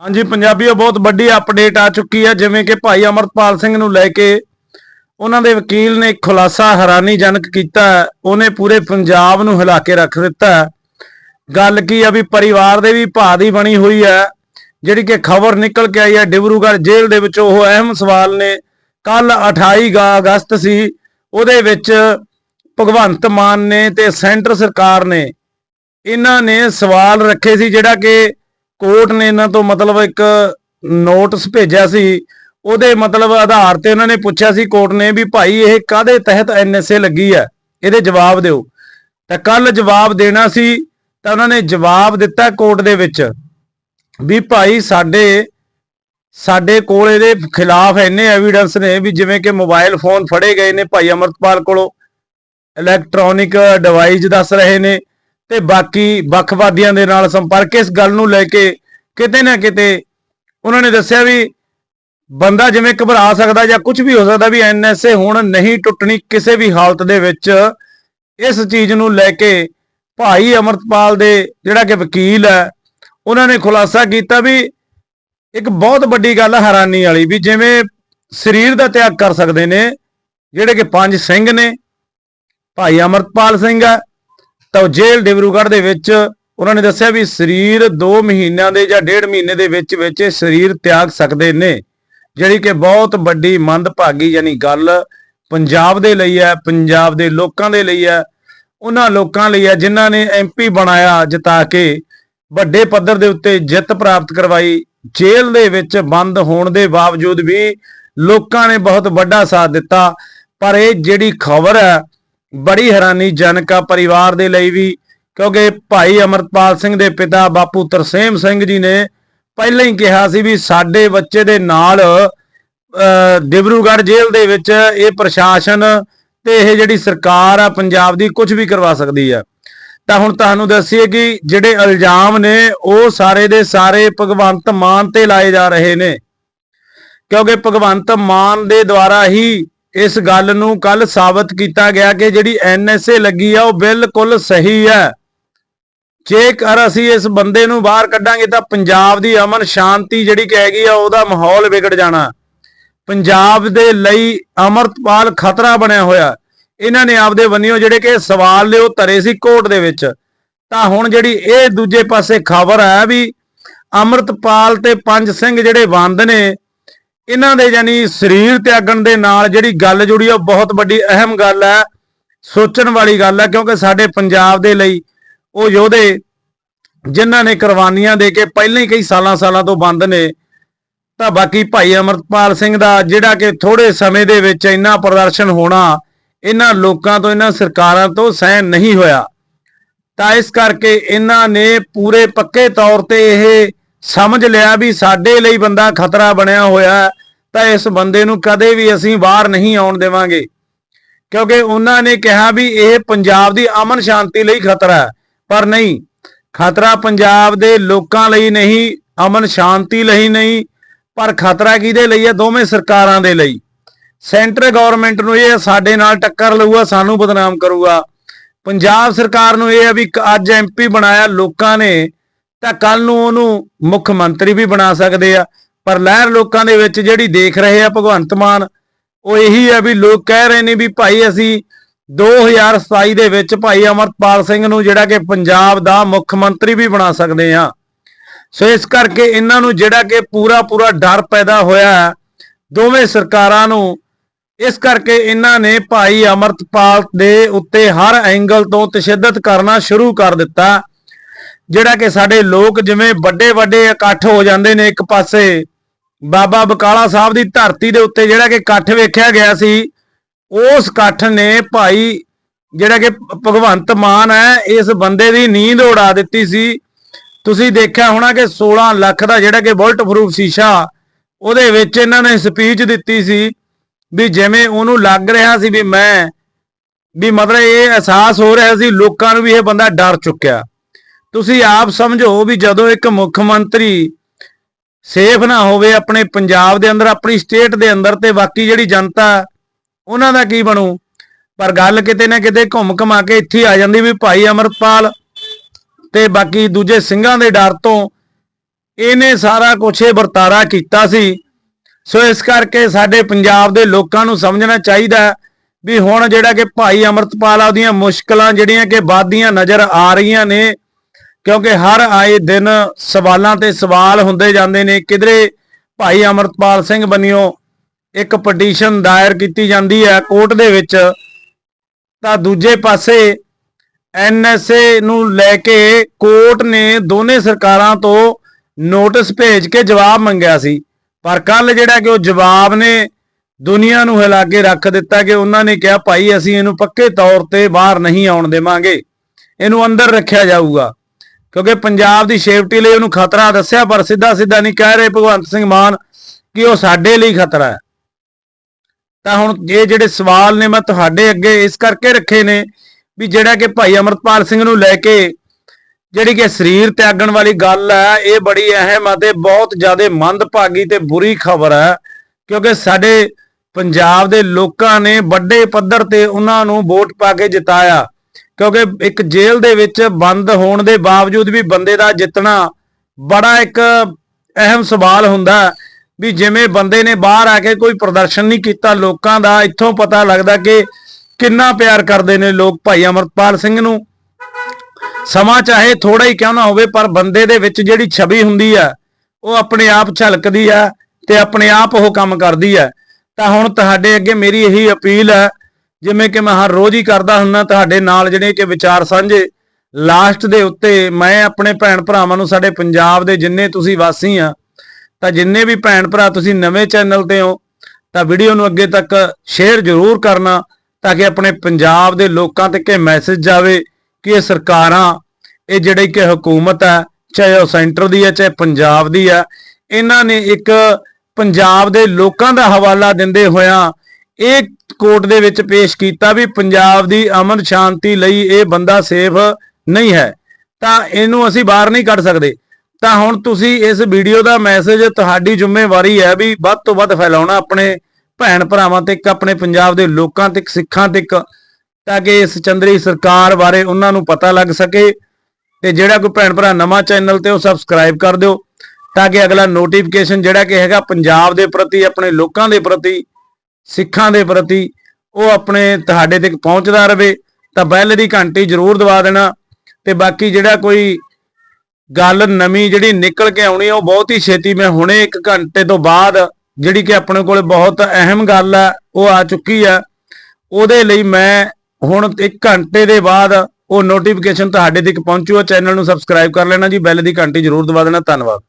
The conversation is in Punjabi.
ਹਾਂਜੀ, ਪੰਜਾਬੀਓ, ਬਹੁਤ ਵੱਡੀ ਅਪਡੇਟ ਆ ਚੁੱਕੀ ਹੈ ਜਿਵੇਂ ਕਿ ਭਾਈ ਅਮਰਪਾਲ ਸਿੰਘ ਨੂੰ ਲੈ ਕੇ ਉਹਨਾਂ ਦੇ ਵਕੀਲ ਨੇ ਖੁਲਾਸਾ ਹੈਰਾਨੀਜਨਕ ਕੀਤਾ। ਉਹਨੇ ਪੂਰੇ ਪੰਜਾਬ ਨੂੰ ਹਿਲਾ ਕੇ ਰੱਖ ਦਿੱਤਾ। ਗੱਲ ਕੀ ਆ ਵੀ ਪਰਿਵਾਰ ਦੇ ਵੀ ਭਾ ਦੀ ਬਣੀ ਹੋਈ ਹੈ ਜਿਹੜੀ ਕਿ ਖਬਰ ਨਿਕਲ ਕੇ ਆਈ ਹੈ ਡਿਬਰੂਗੜ੍ਹ ਜੇਲ੍ਹ ਦੇ ਵਿੱਚ, ਉਹ ਅਹਿਮ ਸਵਾਲ ਨੇ। ਕੱਲ 28 ਅਗਸਤ ਸੀ, ਉਹਦੇ ਵਿੱਚ ਭਗਵੰਤ ਮਾਨ ਨੇ ਤੇ ਸੈਂਟਰ ਸਰਕਾਰ ਨੇ, ਇਹਨਾਂ ਨੇ ਸਵਾਲ ਰੱਖੇ ਸੀ ਜਿਹੜਾ ਕਿ ਕੋਰਟ ਨੇ ਇਹਨਾਂ ਤੋਂ ਮਤਲਬ ਇੱਕ ਨੋਟਿਸ ਭੇਜਿਆ ਸੀ। ਉਹਦੇ ਮਤਲਬ ਆਧਾਰ ਤੇ ਉਹਨਾਂ ਨੇ ਪੁੱਛਿਆ ਸੀ ਕੋਰਟ ਨੇ ਵੀ ਭਾਈ ਇਹ ਕਾਦੇ ਤਹਿਤ ਐਨਐਸਏ ਲੱਗੀ ਹੈ? ਇਹਦੇ ਜਵਾਬ ਦਿਓ। ਤਾਂ ਕੱਲ ਜਵਾਬ ਦੇਣਾ ਸੀ ਤਾਂ ਉਹਨਾਂ ਨੇ ਜਵਾਬ ਦਿੱਤਾ ਕੋਰਟ ਦੇ ਵਿੱਚ ਵੀ ਭਾਈ ਸਾਡੇ ਸਾਡੇ ਕੋਲ ਇਹਦੇ ਖਿਲਾਫ ਇੰਨੇ ਐਵੀਡੈਂਸ ਨੇ ਵੀ ਜਿਵੇਂ ਕਿ ਮੋਬਾਈਲ ਫੋਨ ਫੜੇ ਗਏ ਨੇ ਭਾਈ ਅਮਰਤਪਾਲ ਕੋਲੋਂ। ਇਲੈਕਟ੍ਰੋਨਿਕ ਡਿਵਾਈਸ ਦੱਸ ਰਹੇ ਨੇ। ਤੇ ਬਾਕੀ ਵੱਖਵਾਦੀਆਂ ਦੇ ਨਾਲ ਸੰਪਰਕ, ਇਸ ਗੱਲ ਨੂੰ ਲੈ ਕੇ ਕਿਤੇ ਨਾ ਕਿਤੇ ਉਹਨਾਂ ਨੇ ਦੱਸਿਆ ਵੀ ਬੰਦਾ ਜਿਵੇਂ ਘਬਰਾ ਸਕਦਾ ਜਾਂ ਕੁਝ ਵੀ ਹੋ ਸਕਦਾ ਵੀ ਐਨਐਸਏ ਹੁਣ ਨਹੀਂ ਟੁੱਟਣੀ ਕਿਸੇ ਵੀ ਹਾਲਤ ਦੇ ਵਿੱਚ, ਇਸ ਚੀਜ਼ ਨੂੰ ਲੈ ਕੇ ਭਾਈ ਅਮਰਤਪਾਲ ਦੇ ਜਿਹੜਾ ਕਿ ਵਕੀਲ ਹੈ, ਉਹਨਾਂ ਨੇ ਖੁਲਾਸਾ ਕੀਤਾ ਵੀ ਇੱਕ ਬਹੁਤ ਵੱਡੀ ਗੱਲ ਹੈਰਾਨੀ ਵਾਲੀ ਵੀ ਜਿਵੇਂ ਸਰੀਰ ਦਾ ਤਿਆਗ ਕਰ ਸਕਦੇ ਨੇ, ਜਿਹੜੇ ਕਿ ਪੰਜ ਸਿੰਘ ਨੇ, ਭਾਈ ਅਮਰਤਪਾਲ ਸਿੰਘ ਹੈ ਤਾਂ ਉਹ ਜੇਲ੍ਹ ਡਿਬਰੂਗੜ੍ਹ ਦੇ ਵਿੱਚ ਉਹਨਾਂ ਨੇ ਦੱਸਿਆ ਵੀ ਸਰੀਰ 2 ਮਹੀਨਿਆਂ ਦੇ ਜਾਂ ਡੇਢ ਮਹੀਨੇ ਦੇ ਵਿੱਚ ਵਿੱਚ ਇਹ ਸਰੀਰ ਤਿਆਗ ਸਕਦੇ ਨੇ, ਜਿਹੜੀ ਕਿ ਬਹੁਤ ਵੱਡੀ ਮੰਦਭਾਗੀ ਯਾਨੀ ਗੱਲ ਪੰਜਾਬ ਦੇ ਲਈ ਹੈ, ਪੰਜਾਬ ਦੇ ਲੋਕਾਂ ਦੇ ਲਈ ਹੈ। ਉਹਨਾਂ ਲੋਕਾਂ ਲਈ ਹੈ ਜਿਨ੍ਹਾਂ ਨੇ ਐਮਪੀ ਬਣਾਇਆ ਜਿਤਾ ਕੇ ਵੱਡੇ ਪੱਧਰ ਦੇ ਉੱਤੇ ਜਿੱਤ ਪ੍ਰਾਪਤ ਕਰਵਾਈ। ਜੇਲ੍ਹ ਦੇ ਵਿੱਚ ਬੰਦ ਹੋਣ ਦੇ ਬਾਵਜੂਦ ਵੀ ਲੋਕਾਂ ਨੇ ਬਹੁਤ ਵੱਡਾ ਸਾਥ ਦਿੱਤਾ। ਪਰ ਇਹ ਜਿਹੜੀ ਖਬਰ ਹੈ ਬੜੀ ਹੈਰਾਨੀਜਨਕ ਆ ਪਰਿਵਾਰ ਦੇ ਲਈ ਵੀ, ਕਿਉਂਕਿ ਭਾਈ ਅਮਰਪਾਲ ਸਿੰਘ ਦੇ ਪਿਤਾ ਬਾਪੂ ਤਰਸੇਮ ਸਿੰਘ ਜੀ ਨੇ ਪਹਿਲਾਂ ਹੀ ਕਿਹਾ ਸੀ ਵੀ ਸਾਡੇ ਬੱਚੇ ਦੇ ਨਾਲ ਡਿਬਰੂਗੜ੍ਹ ਜੇਲ੍ਹ ਦੇ ਵਿੱਚ ਇਹ ਪ੍ਰਸ਼ਾਸਨ ਤੇ ਇਹ ਜਿਹੜੀ ਸਰਕਾਰ ਆ, ਪੰਜਾਬ ਦੀ ਕੁਝ ਵੀ ਕਰਵਾ ਸਕਦੀ ਆ। ਤਾਂ ਹੁਣ ਤੁਹਾਨੂੰ ਦੱਸੀਏ ਕਿ ਜਿਹੜੇ ਇਲਜ਼ਾਮ ਨੇ, ਉਹ ਸਾਰੇ ਦੇ ਸਾਰੇ ਭਗਵੰਤ ਮਾਨ ਤੇ ਲਾਏ ਜਾ ਰਹੇ ਨੇ। ਕਿਉਂਕਿ ਭਗਵੰਤ ਮਾਨ ਦੇ ਦੁਆਰਾ ਹੀ ਇਸ ਗੱਲ ਨੂੰ ਕੱਲ ਸਾਬਤ ਕੀਤਾ ਗਿਆ ਕਿ ਜਿਹੜੀ ਐਨਐਸਏ ਲੱਗੀ ਆ, ਉਹ ਬਿਲਕੁਲ ਸਹੀ ਹੈ ਜੇਕਰ ਅਸੀਂ ਇਸ ਬੰਦੇ ਨੂੰ ਬਾਹਰ ਕੱਢਾਂਗੇ ਤਾਂ ਪੰਜਾਬ ਦੀ ਅਮਨ ਸ਼ਾਂਤੀ ਜਿਹੜੀ ਕਿ ਆ, ਉਹਦਾ ਮਾਹੌਲ ਵਿਗੜ ਜਾਣਾ। ਪੰਜਾਬ ਦੇ ਲਈ ਅਮਰਤਪਾਲ ਖਤਰਾ ਬਣਿਆ ਹੋਇਆ। ਇਹਨਾਂ ਨੇ ਆਪਦੇ ਬੰਨਿਓ ਜਿਹੜੇ ਕਿ ਸਵਾਲ ਲਿਓ ਧਰੇ ਸੀ ਕੋਰਟ ਦੇ ਵਿੱਚ। ਤਾਂ ਹੁਣ ਜਿਹੜੀ ਇਹ ਦੂਜੇ ਪਾਸੇ ਖਬਰ ਹੈ ਵੀ ਅਮਰਤਪਾਲ ਤੇ ਪੰਜ ਸਿੰਘ ਜਿਹੜੇ ਬੰਦ ਨੇ ਇਹਨਾਂ ਦੇ ਯਾਨੀ ਸਰੀਰ ਤਿਆਗਣ ਦੇ ਨਾਲ ਜਿਹੜੀ ਗੱਲ ਜੁੜੀ ਆ, ਉਹ ਬਹੁਤ ਵੱਡੀ ਅਹਿਮ ਗੱਲ ਹੈ, ਸੋਚਣ ਵਾਲੀ ਗੱਲ ਹੈ, ਕਿਉਂਕਿ ਸਾਡੇ ਪੰਜਾਬ ਦੇ ਲਈ ਉਹ ਯੋਧੇ ਜਿਨ੍ਹਾਂ ਨੇ ਕੁਰਬਾਨੀਆਂ ਦੇ ਕੇ ਪਹਿਲਾਂ ਹੀ ਕਈ ਸਾਲਾਂ ਸਾਲਾਂ ਤੋਂ ਬੰਦ ਨੇ, ਤਾਂ ਬਾਕੀ ਭਾਈ ਅਮਰਪਾਲ ਸਿੰਘ ਦਾ ਜਿਹੜਾ ਕਿ ਥੋੜੇ ਸਮੇਂ ਦੇ ਵਿੱਚ ਇੰਨਾ ਪ੍ਰਦਰਸ਼ਨ ਹੋਣਾ, ਇਹਨਾਂ ਲੋਕਾਂ ਤੋਂ, ਇਹਨਾਂ ਸਰਕਾਰਾਂ ਤੋਂ ਸਹਿਨ ਨਹੀਂ ਹੋਇਆ। ਤਾਂ ਇਸ ਕਰਕੇ ਇਹਨਾਂ ਨੇ ਪੂਰੇ ਪੱਕੇ ਤੌਰ ਤੇ ਇਹ ਸਮਝ ਲਿਆ ਵੀ ਸਾਡੇ ਲਈ ਬੰਦਾ ਖਤਰਾ ਬਣਿਆ ਹੋਇਆ ਤਾਂ ਇਸ ਬੰਦੇ ਨੂੰ ਕਦੇ ਵੀ ਅਸੀਂ ਬਾਹਰ ਨਹੀਂ ਆਉਣ ਦੇਵਾਂਗੇ। ਕਿਉਂਕਿ ਉਹਨਾਂ ਨੇ ਕਿਹਾ ਵੀ ਇਹ ਪੰਜਾਬ ਦੀ ਅਮਨ ਸ਼ਾਂਤੀ ਲਈ ਖਤਰਾ ਹੈ, ਪਰ ਨਹੀਂ। ਖਤਰਾ ਪੰਜਾਬ ਦੇ ਲੋਕਾਂ ਲਈ ਨਹੀਂ, ਅਮਨ ਸ਼ਾਂਤੀ ਲਈ ਨਹੀਂ, ਪਰ ਖਤਰਾ ਕਿਹਦੇ ਲਈ ਹੈ? ਦੋਵੇਂ ਸਰਕਾਰਾਂ ਦੇ ਲਈ। ਸੈਂਟਰ ਗਵਰਨਮੈਂਟ ਨੂੰ ਇਹ ਸਾਡੇ ਨਾਲ ਟੱਕਰ ਲਊਗਾ, ਸਾਨੂੰ ਬਦਨਾਮ ਕਰੂਗਾ। ਪੰਜਾਬ ਸਰਕਾਰ ਨੂੰ ਇਹ ਹੈ ਵੀ ਕ- ਅੱਜ ਐਮਪੀ ਬਣਾਇਆ, ਲੋਕਾਂ ਨੇ ਤਾਂ ਕੱਲ ਨੂੰ ਉਹਨੂੰ ਮੁੱਖ ਮੰਤਰੀ ਵੀ ਬਣਾ ਸਕਦੇ ਆ। ਪਰ ਲਹਿਰ ਲੋਕਾਂ ਦੇ ਵਿੱਚ ਜਿਹੜੀ ਦੇਖ ਰਹੇ ਆ ਭਗਵੰਤ ਮਾਨ, ਉਹ ਇਹੀ ਹੈ ਵੀ ਲੋਕ ਕਹਿ ਰਹੇ ਨੇ ਵੀ ਭਾਈ ਅਸੀਂ 2027 ਦੇ ਵਿੱਚ ਭਾਈ ਅਮਰਪਾਲ ਸਿੰਘ ਨੂੰ ਜਿਹੜਾ ਕਿ ਪੰਜਾਬ ਦਾ ਮੁੱਖ ਮੰਤਰੀ ਵੀ ਬਣਾ ਸਕਦੇ ਆ ਸੋ ਇਸ ਕਰਕੇ ਇਹਨਾਂ ਨੂੰ ਜਿਹੜਾ ਕਿ ਪੂਰਾ ਪੂਰਾ ਡਰ ਪੈਦਾ ਹੋਇਆ ਹੈ ਦੋਵੇਂ ਸਰਕਾਰਾਂ ਨੂੰ। ਇਸ ਕਰਕੇ ਇਹਨਾਂ ਨੇ ਭਾਈ ਅਮਰਤਪਾਲ ਦੇ ਉੱਤੇ ਹਰ ਐਂਗਲ ਤੋਂ ਤਸ਼ੱਦਦ ਕਰਨਾ ਸ਼ੁਰੂ ਕਰ ਦਿੱਤਾ। ਜਿਹੜਾ ਕਿ ਸਾਡੇ ਲੋਕ ਜਿਵੇਂ ਵੱਡੇ ਵੱਡੇ ਇਕੱਠ ਹੋ ਜਾਂਦੇ ਨੇ ਇੱਕ ਪਾਸੇ, ਬਾਬਾ ਬਕਾਲਾ ਸਾਹਿਬ ਦੀ ਧਰਤੀ ਦੇ ਉੱਤੇ ਜਿਹੜਾ ਕਿ ਇਕੱਠ ਵੇਖਿਆ ਗਿਆ ਸੀ, ਉਸ ਇਕੱਠ ਨੇ ਭਾਈ ਜਿਹੜਾ ਕਿ ਭਗਵੰਤ ਮਾਨ ਹੈ, ਇਸ ਬੰਦੇ ਦੀ ਨੀਂਦ ਉਡਾ ਦਿੱਤੀ ਸੀ। ਤੁਸੀਂ ਦੇਖਿਆ ਹੋਣਾ ਕਿ 16 ਲੱਖ ਦਾ ਜਿਹੜਾ ਕਿ ਬੁਲਟ ਪ੍ਰੂਫ ਸ਼ੀਸ਼ਾ, ਉਹਦੇ ਵਿੱਚ ਇਹਨਾਂ ਨੇ ਸਪੀਚ ਦਿੱਤੀ ਸੀ ਵੀ ਜਿਵੇਂ ਉਹਨੂੰ ਲੱਗ ਰਿਹਾ ਸੀ ਵੀ ਮੈਂ, ਵੀ ਮਤਲਬ ਇਹ ਅਹਿਸਾਸ ਹੋ ਰਿਹਾ ਸੀ, ਲੋਕਾਂ ਨੂੰ ਵੀ ਇਹ ਬੰਦਾ ਡਰ ਚੁੱਕਿਆ। ਤੁਸੀਂ ਆਪ ਸਮਝੋ ਵੀ ਜਦੋਂ ਇੱਕ ਮੁੱਖ ਮੰਤਰੀ ਸੇਫ ਨਾ ਹੋਵੇ ਆਪਣੇ ਪੰਜਾਬ ਦੇ ਅੰਦਰ, ਆਪਣੀ ਸਟੇਟ ਦੇ ਅੰਦਰ ਤੇ ਬਾਕੀ ਜਿਹੜੀ ਜਨਤਾ, ਉਹਨਾਂ ਦਾ ਕੀ ਬਣੂ? ਪਰ ਗੱਲ ਕਿਤੇ ਨਾ ਕਿਤੇ ਘੁੰਮ ਘਮਾ ਕੇ ਇੱਥੇ ਆ ਜਾਂਦੀ ਵੀ ਭਾਈ ਅਮਰਪਾਲ ਤੇ ਬਾਕੀ ਦੂਜੇ ਸਿੰਘਾਂ ਦੇ ਡਰ ਤੋਂ ਇਹਨੇ ਸਾਰਾ ਕੁਝ ਇਹ ਵਰਤਾਰਾ ਕੀਤਾ ਸੀ। ਸੋ ਇਸ ਕਰਕੇ ਸਾਡੇ ਪੰਜਾਬ ਦੇ ਲੋਕਾਂ ਨੂੰ ਸਮਝਣਾ ਚਾਹੀਦਾ ਵੀ ਹੁਣ ਜਿਹੜਾ ਕਿ ਭਾਈ ਅਮਰਤਪਾਲ ਉਹਦੀਆਂ ਮੁਸ਼ਕਲਾਂ ਜਿਹੜੀਆਂ ਕਿ ਵੱਧਦੀਆਂ ਨਜ਼ਰ ਆ ਰਹੀਆਂ ਨੇ। ਕਿਉਂਕਿ ਹਰ ਆਏ ਦਿਨ ਸਵਾਲਾਂ ਤੇ ਸਵਾਲ ਹੁੰਦੇ ਜਾਂਦੇ ਨੇ, ਕਿਧਰੇ ਭਾਈ ਅਮਰਤਪਾਲ ਸਿੰਘ ਬੰਨਿਓ ਇੱਕ ਪਟੀਸ਼ਨ ਦਾਇਰ ਕੀਤੀ ਜਾਂਦੀ ਹੈ ਕੋਰਟ ਦੇ ਵਿੱਚ, ਤਾਂ ਦੂਜੇ ਪਾਸੇ ਐਨਐਸਏ ਨੂੰ ਲੈ ਕੇ ਕੋਰਟ ਨੇ ਦੋਨੇ ਸਰਕਾਰਾਂ ਤੋਂ ਨੋਟਿਸ ਭੇਜ ਕੇ ਜਵਾਬ ਮੰਗਿਆ ਸੀ। ਪਰ ਕੱਲ ਜਿਹੜਾ ਕਿ ਉਹ ਜਵਾਬ ਨੇ ਦੁਨੀਆ ਨੂੰ ਹਿਲਾ ਕੇ ਰੱਖ ਦਿੱਤਾ ਕਿ ਉਹਨਾਂ ਨੇ ਕਿਹਾ, ਭਾਈ, ਅਸੀਂ ਇਹਨੂੰ ਪੱਕੇ ਤੌਰ ਤੇ ਬਾਹਰ ਨਹੀਂ ਆਉਣ ਦੇਵਾਂਗੇ। ਇਹਨੂੰ ਅੰਦਰ ਰੱਖਿਆ ਜਾਊਗਾ। ਕਿਉਂਕਿ ਪੰਜਾਬ ਦੀ ਸੇਫਟੀ ਲਈ ਉਹਨੂੰ ਖਤਰਾ ਦੱਸਿਆ, ਪਰ ਸਿੱਧਾ ਸਿੱਧਾ ਨਹੀਂ ਕਹਿ ਰਹੇ ਭਗਵੰਤ ਸਿੰਘ ਮਾਨ ਕਿ ਉਹ ਸਾਡੇ ਲਈ ਖਤਰਾ ਹੈ। ਤਾਂ ਹੁਣ ਇਹ ਜਿਹੜੇ ਸਵਾਲ ਨੇ ਮੈਂ ਤੁਹਾਡੇ ਅੱਗੇ ਇਸ ਕਰਕੇ ਰੱਖੇ ਨੇ ਵੀ ਜਿਹੜਾ ਕਿ ਭਾਈ ਅਮਰਪਾਲ ਸਿੰਘ ਨੂੰ ਲੈ ਕੇ ਜਿਹੜੀ ਕਿ ਸਰੀਰ ਤਿਆਗਣ ਵਾਲੀ ਗੱਲ ਹੈ, ਇਹ ਬੜੀ ਅਹਿਮ ਅਤੇ ਬਹੁਤ ਜ਼ਿਆਦਾ ਮੰਦਭਾਗੀ ਤੇ ਬੁਰੀ ਖਬਰ ਹੈ, ਕਿਉਂਕਿ ਸਾਡੇ ਪੰਜਾਬ ਦੇ ਲੋਕਾਂ ਨੇ ਵੱਡੇ ਪੱਧਰ ਤੇ ਉਹਨਾਂ ਨੂੰ ਵੋਟ ਪਾ ਕੇ ਜਿਤਾਇਆ। ਕਿਉਂਕਿ ਇੱਕ ਜੇਲ੍ਹ ਦੇ ਵਿੱਚ ਬੰਦ ਹੋਣ ਦੇ ਬਾਵਜੂਦ ਵੀ ਬੰਦੇ ਦਾ ਜਿੱਤਣਾ ਬੜਾ ਇੱਕ ਅਹਿਮ ਸਵਾਲ ਹੁੰਦਾ ਵੀ ਜਿਵੇਂ ਬੰਦੇ ਨੇ ਬਾਹਰ ਆ ਕੇ ਕੋਈ ਪ੍ਰਦਰਸ਼ਨ ਨਹੀਂ ਕੀਤਾ, ਲੋਕਾਂ ਦਾ ਇੱਥੋਂ ਪਤਾ ਲੱਗਦਾ ਕਿ ਕਿੰਨਾ ਪਿਆਰ ਕਰਦੇ ਨੇ ਲੋਕ ਭਾਈ ਅਮਰਪਾਲ ਸਿੰਘ ਨੂੰ। ਸਮਾਂ ਚਾਹੇ ਥੋੜਾ ਹੀ ਕਿਉਂ ਨਾ ਹੋਵੇ, ਪਰ ਬੰਦੇ ਦੇ ਵਿੱਚ ਜਿਹੜੀ ਛਵੀ ਹੁੰਦੀ ਆ ਉਹ ਆਪਣੇ ਆਪ ਝਲਕਦੀ ਆ ਤੇ ਆਪਣੇ ਆਪ ਉਹ ਕੰਮ ਕਰਦੀ ਆ ਤਾਂ ਹੁਣ ਤੁਹਾਡੇ ਅੱਗੇ ਮੇਰੀ ਇਹੀ ਅਪੀਲ ਹੈ ਜਿਵੇਂ ਕਿ ਮੈਂ ਹਰ ਰੋਜ਼ ਹੀ ਕਰਦਾ ਹੁੰਨਾ ਤੁਹਾਡੇ ਨਾਲ ਜਿਹੜੇ ਕਿ ਵਿਚਾਰ ਸਾਂਝੇ, ਲਾਸਟ ਦੇ ਉੱਤੇ ਮੈਂ ਆਪਣੇ ਭੈਣ ਭਰਾਵਾਂ ਨੂੰ ਸਾਡੇ ਪੰਜਾਬ ਦੇ ਜਿੰਨੇ ਤੁਸੀਂ ਵਾਸੀ ਆ, ਤਾਂ ਜਿੰਨੇ ਵੀ ਭੈਣ ਭਰਾ ਤੁਸੀਂ ਨਵੇਂ ਚੈਨਲ ਤੇ ਹੋ, ਤਾਂ ਵੀਡੀਓ ਨੂੰ ਅੱਗੇ ਤੱਕ ਸ਼ੇਅਰ ਜ਼ਰੂਰ ਕਰਨਾ, ਤਾਂ ਕਿ ਆਪਣੇ ਪੰਜਾਬ ਦੇ ਲੋਕਾਂ ਤੱਕ ਇਹ ਮੈਸੇਜ ਜਾਵੇ ਕਿ ਇਹ ਸਰਕਾਰਾਂ, ਇਹ ਜਿਹੜੀ ਕਿ ਹਕੂਮਤ ਹੈ ਚਾਹੇ ਉਹ ਸੈਂਟਰ ਦੀ ਹੈ ਚਾਹੇ ਪੰਜਾਬ ਦੀ ਹੈ ਇਹਨਾਂ ਨੇ ਇੱਕ ਪੰਜਾਬ ਦੇ ਲੋਕਾਂ ਦਾ ਹਵਾਲਾ ਦਿੰਦੇ ਹੋਇਆਂ, ਇਹ ਕੋਰਟ ਦੇ ਵਿੱਚ ਪੇਸ਼ ਕੀਤਾ ਵੀ ਪੰਜਾਬ ਦੀ ਅਮਨ ਸ਼ਾਂਤੀ ਲਈ ਇਹ ਬੰਦਾ ਸੇਫ ਨਹੀਂ ਹੈ। ਤਾਂ ਇਹਨੂੰ ਅਸੀਂ ਬਾਹਰ ਨਹੀਂ ਕੱਢ ਸਕਦੇ। ਤਾਂ ਹੁਣ ਤੁਸੀਂ ਇਸ ਵੀਡੀਓ ਦਾ ਮੈਸੇਜ ਤੁਹਾਡੀ ਜ਼ਿੰਮੇਵਾਰੀ ਹੈ ਵੀ ਵੱਧ ਤੋਂ ਵੱਧ ਫੈਲਾਉਣਾ ਆਪਣੇ ਭੈਣ ਭਰਾਵਾਂ ਤੱਕ, ਆਪਣੇ ਪੰਜਾਬ ਦੇ ਲੋਕਾਂ ਤੱਕ, ਸਿੱਖਾਂ ਤੱਕ, ਤਾਂ ਕਿ ਇਸ ਚੰਦਰੀ ਸਰਕਾਰ ਬਾਰੇ ਉਹਨਾਂ ਨੂੰ ਪਤਾ ਲੱਗ ਸਕੇ। ਤੇ ਜਿਹੜਾ ਕੋਈ ਭੈਣ ਭਰਾ ਨਵਾਂ ਚੈਨਲ ਤੇ ਉਹ ਸਬਸਕ੍ਰਾਈਬ ਕਰ ਦਿਓ, ਤਾਂ ਕਿ ਅਗਲਾ ਨੋਟੀਫਿਕੇਸ਼ਨ ਜਿਹੜਾ ਕਿ ਹੈਗਾ ਪੰਜਾਬ ਦੇ ਪ੍ਰਤੀ, ਆਪਣੇ ਲੋਕਾਂ ਦੇ ਪ੍ਰਤੀ ਸਿੱਖਾਂ ਦੇ ਪ੍ਰਤੀ ਉਹ ਆਪਣੇ ਤੁਹਾਡੇ ਤੱਕ ਪਹੁੰਚਦਾ ਰਹੇ ਤਾਂ ਬੈਲ ਦੀ ਘੰਟੀ ਜ਼ਰੂਰ ਦਬਾ ਦੇਣਾ। ਤੇ ਬਾਕੀ ਜਿਹੜਾ ਕੋਈ ਗੱਲ ਨਵੀਂ ਜਿਹੜੀ ਨਿਕਲ ਕੇ ਆਉਣੀ ਉਹ ਬਹੁਤ ਹੀ ਛੇਤੀ ਮੈਂ ਹੁਣੇ 1 ਘੰਟੇ ਤੋਂ ਬਾਅਦ ਜਿਹੜੀ ਕਿ ਆਪਣੇ ਕੋਲੇ ਬਹੁਤ ਅਹਿਮ ਗੱਲ ਹੈ ਉਹ ਆ ਚੁੱਕੀ ਹੈ ਉਹਦੇ ਲਈ ਮੈਂ ਹੁਣ 1 ਘੰਟੇ ਦੇ ਬਾਅਦ ਉਹ ਨੋਟੀਫਿਕੇਸ਼ਨ ਤੁਹਾਡੇ ਤੱਕ ਪਹੁੰਚੂਗਾ ਚੈਨਲ ਨੂੰ ਸਬਸਕ੍ਰਾਈਬ ਕਰ ਲੈਣਾ ਜੀ, ਬੈਲ ਦੀ ਘੰਟੀ ਜ਼ਰੂਰ ਦਬਾ ਦੇਣਾ। ਧੰਨਵਾਦ।